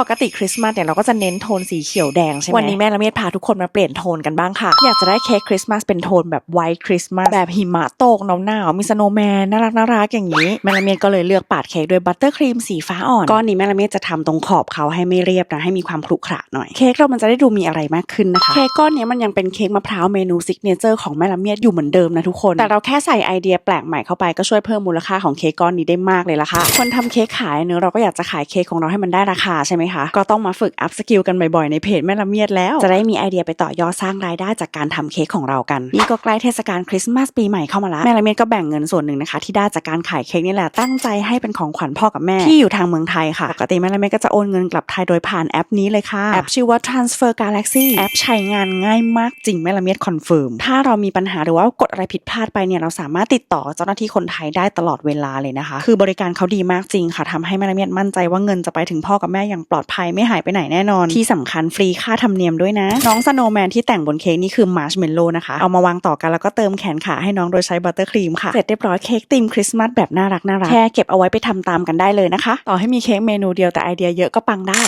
ปกติคริสต์มาสเนี่ยเราก็จะเน้นโทนสีเขียวแดงใช่ไหมวันนี้แม่ละเมียดพาทุกคนมาเปลี่ยนโทนกันบ้างค่ะ อยากจะได้เค้กคริสต์มาสเป็นโทนแบบไวท์คริสต์มาสแบบหิมะตกหนาวๆมีสโนว์แมนน่ารักน่ารักอย่างนี้ แม่ละเมียดก็เลยเลือกปาดเค้กด้วยบัตเตอร์ครีมสีฟ้าอ่อนก้อนนี้แม่ละเมียดจะทำตรงขอบเขาให้ไม่เรียบนะให้มีความขรุขระหน่อยเค้กเรามันจะได้ดูมีอะไรมากขึ้นนะคะเค้กก้อนนี้มันยังเป็นเค้กมะพร้าวเมนูซิกเนเจอร์ของแม่ละเมียดอยู่เหมือนเดิมนะทุกคน แต่เราแค่ใส่ไอเดียแปลกใหม่เข้าไปก็ช่วยเพิ่มมูลค่าของเค้กก้อนนี้ได้มากเลยละค่ะคนทำเค้กขายเนอะเราก็อยากจะขายเค้กของเราให้มันได้ราคาใช่ไหมคะ ก็ต้องมาฝึกอัพสกิลกันบ่อยๆ ในเพจแม่ละเมียดแล้ว จะได้มีไอเดียไปต่อยอดสร้างรายได้จากการทำเค้กของเรากันนี่ก็ใกล้เทศกาลคริสต์มาสปีใหม่เข้ามาแล้วแม่ละเมียดก็แบ่งเงินส่วนหนึ่งนะคะ ที่ได้จากการขายเค้กนี่แหละตั้งใจให้เป็นของขวัญพ่อกับแม่ที่อยู่ทางเมืองไทยค่ะปกติแม่ละเมียดก็จะโอนเงินกลับไทยโดยผ่านแอปนี้เลยค่ะแอปชื่อว่า Transfer Galaxy แอปใช้งานง่ายมากจริงแม่ละเมียดคอนเฟิร์มถ้าเรามีปัญหาหรือว่ากดอะไรผิดพลาดไปเนี่ยเราสามารถติดต่อเจ้าหน้าที่คนไทยได้ตลอดเวลาเลยนะคะ คือบริการเขาดีมากจริงค่ะทำให้แม่ละเมียดมั่นใจว่าเงินจะไปถึงพ่อกับแม่อย่างปลอดภัยไม่หายไปไหนแน่นอน ที่สำคัญฟรีค่าธรรมเนียมด้วยนะ น้องสโนว์แมนที่แต่งบนเค้กนี่คือมาร์ชเมลโล่นะคะ เอามาวางต่อกันแล้วก็เติมแขนขาให้น้องโดยใช้บัตเตอร์ครีมค่ะ เสร็จเรียบร้อยเค้กตีมคริสต์มาสแบบน่ารักน่ารักแค่เก็บเอาไว้ไปทำตามกันได้เลยนะคะ ต่อให้มีเค้กเมนูเดียวแต่ไอเดียเยอะก็ปังได้